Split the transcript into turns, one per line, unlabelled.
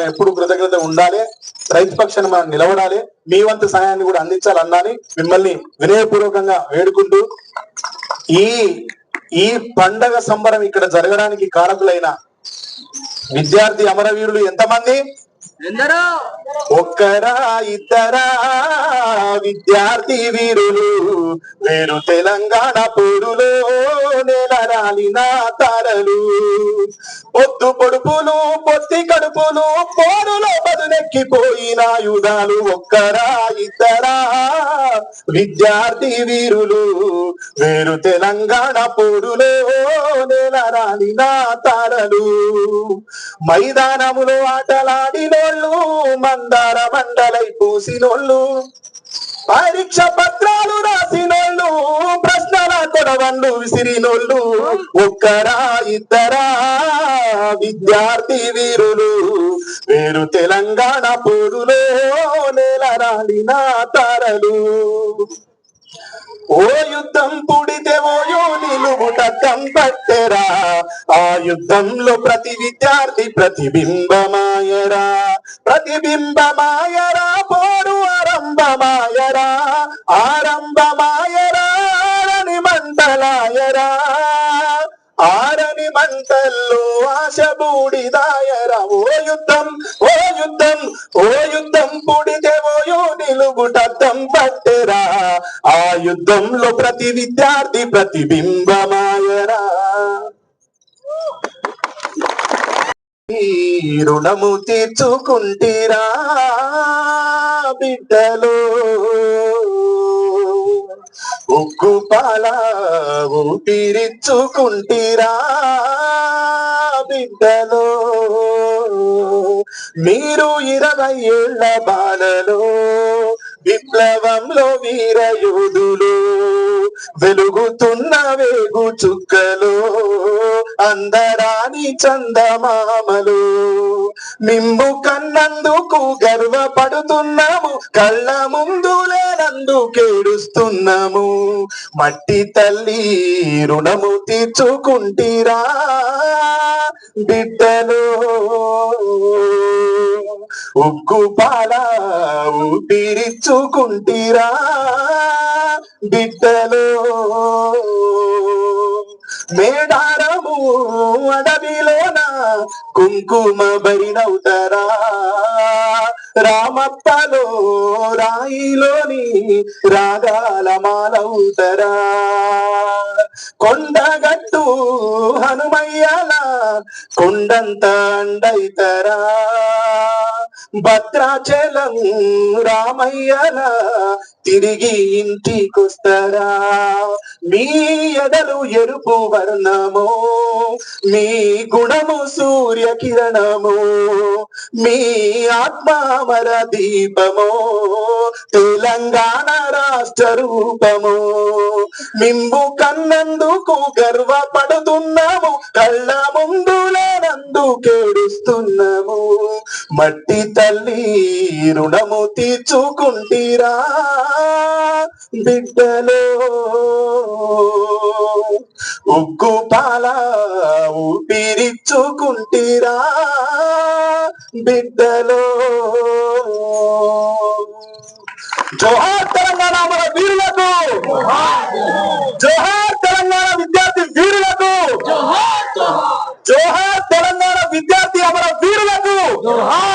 మనం ఎప్పుడు కృతజ్ఞత ఉండాలి రైతు పక్షాన్ని మనం నిలబడాలి మీ వంతు సాయాన్ని కూడా అందించాలన్నాని మిమ్మల్ని వినయపూర్వకంగా వేడుకుంటూ ఈ ఈ పండగ సంబరం ఇక్కడ జరగడానికి కారకులైన విద్యార్థి అమరవీరులు ఎంతమంది? ఒక్కరా ఇద్దరా విద్యార్థి వీరులు. వేరు తెలంగాణ పోరులో నెలరాలిన తారలు. పొద్దు పొడుపులు బదులెక్కిపోయిన ఆయుధాలు ఒక్కరా ఇద్దరా? విద్యార్థి వీరులు వేరు తెలంగాణ పోరులో నా తారలు. మైదానములో ఆటలాడినోళ్ళు మందార మండలై పూసినోళ్ళు. పరీక్ష పత్రాలు ప్రశ్నల విసిరినోళ్ళు ఒక్కరా ఇద్దరా విద్యార్థి వీరులు. వేరు తెలంగాణ పొరులో నేలరాలిన తారలు. ఓ యుద్ధం పుడితే ఓయో నిలువుట కంపట్టెరా ఆ యుద్ధంలో ప్రతి విద్యార్థి ప్రతిబింబమాయరా. ప్రతిబింబమాయరా పోరు ఆరంభమాయరా. ఆరంభ మంటలాయరా ఆరని మంటల్లో ఆశ బూడిదాయరా ఓ యుద్ధం ఓ యుద్ధం ఓ యుద్ధం పుడితే ఓయో నిలుగుటద్దం పట్టెరా. ఆ యుద్ధంలో ప్రతి విద్యార్థి ప్రతిబింబమాయరా. రుణము తీర్చుకుంటీరా బిడ్డలో. ఉక్కు పాల ఊపిరిచ్చుకుంటీరా బిడ్డలో. మీరు ఇరవై ఏళ్ళ బాలలో విప్లవంలో వీరయోధులు వెలుగుతున్న వేగు చుక్కలు అందరాని చందమామలు మిమ్ము కన్నందుకు గర్వపడుతున్నాము కళ్ళ ముందులే లేనందుకేడుస్తున్నాము మట్టి తల్లి రుణము తీర్చుకుంటీరా. బిడ్డలు ఉక్కు పాల ఊపిరిచ్చుకుంటీరా. బిడ్డలు నాకు అడవిలోన కుంకుమ బరినవుతారా రామప్పలో రాయిలోని రాగాల మాలవుతారా కొండగట్టు హనుమయ్యల కొండంత అండైతరా. భద్రాచలం రామయ్యల తిరిగి ఇంటికొస్తారా. మీ ఎదలు ఎరుపు వర్ణము మీ గుణము సూర్య కిరణము మీ ఆత్మామర దీపము. తెలంగాణ రాష్ట్ర రూపము. మింబు కన్నందుకు గర్వపడుతున్నాము. కళ్ళ ముందులనందు కేడుస్తున్నాము. మట్టి తల్లి రుణము తీర్చుకుంటీరా బిడ్డలో. ఉగ్గు పాల ఊపిరిచ్చుకుంటీరా బిడ్డలో. జోహార్ తెలంగాణ మన వీరులకు! జోహార్ తెలంగాణ విద్యార్థి వీరులకు! జోహార్ తెలంగాణ విద్యార్థి అమర వీరులకు! జోహార్!